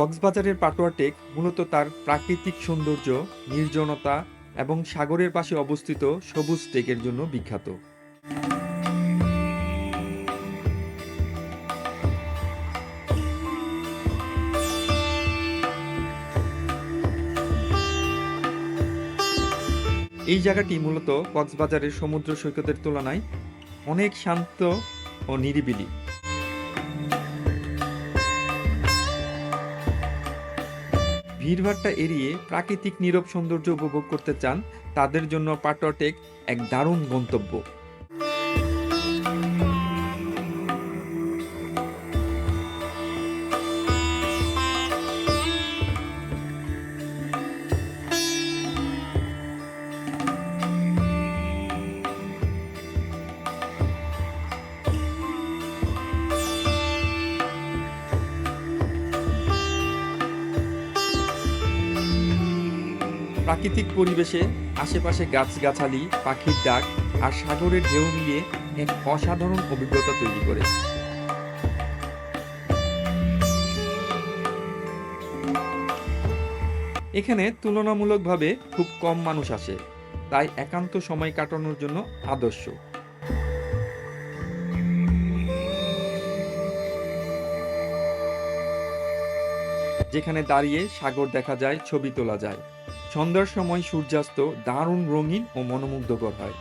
কক্সবাজারের পাটোয়া টেক মূলত তার প্রাকৃতিক সৌন্দর্য, নির্জনতা এবং সাগরের পাশে অবস্থিত সবুজ টেকের জন্য বিখ্যাত। এই জায়গাটি মূলত কক্সবাজারের সমুদ্র সৈকতের তুলনায় অনেক শান্ত ও নিরিবিলি। ভিড়ভাট্টা এড়িয়ে প্রাকৃতিক নীরব সৌন্দর্য উপভোগ করতে চান তাদের জন্য পাটোয়াটেক এক দারুণ গন্তব্য। প্রাকৃতিক পরিবেশে আশেপাশে গাছগাছালি, পাখির ডাক আর সাগরের ঢেউ মিলিয়ে এক অসাধারণ অভিজ্ঞতা তৈরি করে। এখানে তুলনামূলকভাবে খুব কম মানুষ আসে, তাই একান্ত সময় কাটানোর জন্য আদর্শ। যেখানে দাঁড়িয়ে সাগর দেখা যায়, ছবি তোলা যায়। সন্ধ্যার সময় সূর্যাস্ত দারুণ রঙিন ও মনোমুগ্ধকর হয়।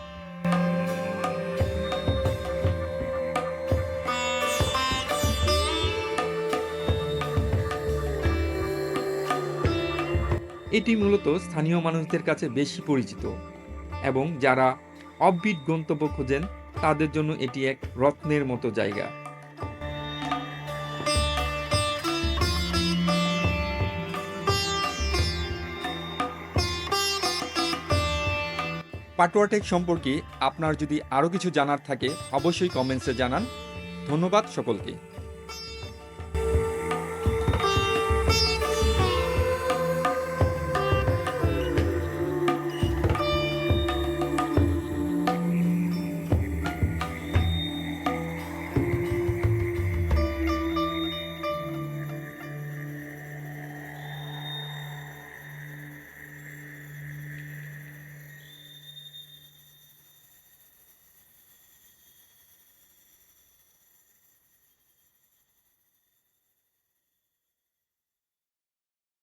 এটি মূলত স্থানীয় মানুষদের কাছে বেশি পরিচিত এবং যারা অফবিট গন্তব্য খোঁজেন, তাদের জন্য এটি এক রত্নের মতো জায়গা। পাটোয়াটেক সম্পর্কে আপনার যদি আরও কিছু জানার থাকে অবশ্যই কমেন্টসে জানান। ধন্যবাদ সকলকে।